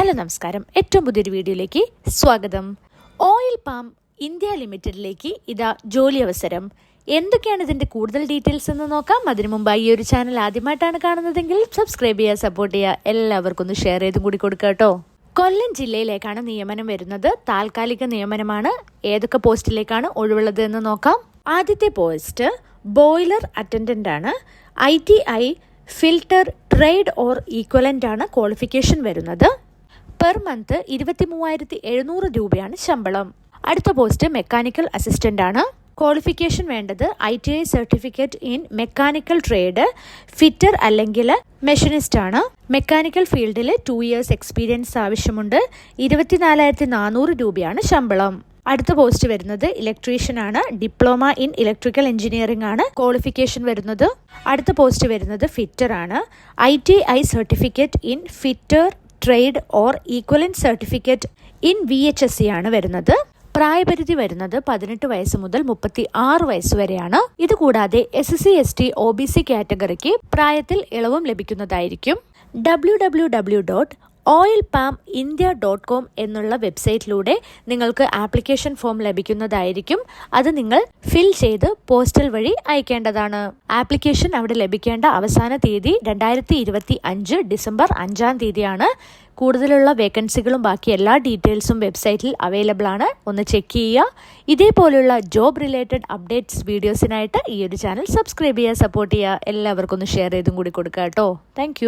Hello നമസ്കാരം. ഏറ്റവും പുതിയൊരു വീഡിയോയിലേക്ക് സ്വാഗതം. ഓയിൽ പാം ഇന്ത്യ ലിമിറ്റഡിലേക്ക് ഇതാ ജോലി അവസരം. എന്തൊക്കെയാണ് ഇതിന്റെ കൂടുതൽ ഡീറ്റെയിൽസ് എന്ന് നോക്കാം? അതിനു മുമ്പ് ഈ ഒരു ചാനൽ ആദ്യമായിട്ടാണ് കാണുന്നതെങ്കിൽ സബ്സ്ക്രൈബ് ചെയ്യുക സപ്പോർട്ട് ചെയ്യുക. എല്ലാവർക്കും ഒന്ന് ഷെയർ ചെയ്തും കൂടി കൊടുക്കുക കേട്ടോ. കൊല്ലം ജില്ലയിലേക്കാണ് നിയമനം വരുന്നത്. താൽക്കാലിക നിയമനമാണ് ഏതൊക്കെ പോസ്റ്റിലേക്കാണ് ഒഴിവുള്ളത് എന്ന് നോക്കാം. ആദ്യത്തെ പോസ്റ്റ് ബോയിലർ അറ്റൻഡന്റ് ആണ്. I T I fitter trade or equivalent ആണ് ക്വാളിഫിക്കേഷൻ വരുന്നത്. പെർ മന്ത് ഇരുപത്തി മൂവായിരത്തി എഴുന്നൂറ് രൂപയാണ് ശമ്പളം. അടുത്ത പോസ്റ്റ് മെക്കാനിക്കൽ അസിസ്റ്റന്റ് ആണ്. ക്വാളിഫിക്കേഷൻ വേണ്ടത് I T I certificate in mechanical trade fitter അല്ലെങ്കിൽ മെഷീനിസ്റ്റ് ആണ്. മെക്കാനിക്കൽ ഫീൽഡിൽ ടു ഇയേഴ്സ് എക്സ്പീരിയൻസ് ആവശ്യമുണ്ട്. ഇരുപത്തിനാലായിരത്തി നാനൂറ് രൂപയാണ് ശമ്പളം. അടുത്ത പോസ്റ്റ് വരുന്നത് ഇലക്ട്രീഷ്യൻ ആണ്. ഡിപ്ലോമ ഇൻ ഇലക്ട്രിക്കൽ എഞ്ചിനീയറിംഗ് ആണ് ക്വാളിഫിക്കേഷൻ വരുന്നത്. അടുത്ത പോസ്റ്റ് വരുന്നത് ഫിറ്റർ ആണ്. I T I certificate in fitter trade or equivalent certificate in V H S C ആണ് വരുന്നത്. പ്രായപരിധി വരുന്നത് പതിനെട്ട് വയസ്സ് മുതൽ മുപ്പത്തി ആറ് വയസ്സ് വരെയാണ്. ഇതുകൂടാതെ S S C S T O B C കാറ്റഗറിക്ക് പ്രായത്തിൽ ഇളവും ലഭിക്കുന്നതായിരിക്കും. W W W dot oil palm India dot com എന്നുള്ള വെബ്സൈറ്റിലൂടെ നിങ്ങൾക്ക് ആപ്ലിക്കേഷൻ ഫോം ലഭിക്കുന്നതായിരിക്കും. അത് നിങ്ങൾ ഫിൽ ചെയ്ത് പോസ്റ്റൽ വഴി അയക്കേണ്ടതാണ്. ആപ്ലിക്കേഷൻ അവിടെ ലഭിക്കേണ്ട അവസാന തീയതി രണ്ടായിരത്തി ഇരുപത്തി അഞ്ച് ഡിസംബർ അഞ്ചാം തീയതിയാണ്. കൂടുതലുള്ള വേക്കൻസികളും ബാക്കി എല്ലാ ഡീറ്റെയിൽസും വെബ്സൈറ്റിൽ അവൈലബിൾ ആണ്. ഒന്ന് ചെക്ക് ചെയ്യുക. ഇതേപോലുള്ള ജോബ് റിലേറ്റഡ് അപ്ഡേറ്റ്സ് വീഡിയോസിനായിട്ട് ഈ ഒരു ചാനൽ സബ്സ്ക്രൈബ് ചെയ്യുക സപ്പോർട്ട് ചെയ്യുക. എല്ലാവർക്കും ഒന്ന് ഷെയർ ചെയ്തും കൂടി കൊടുക്കുക കേട്ടോ. താങ്ക്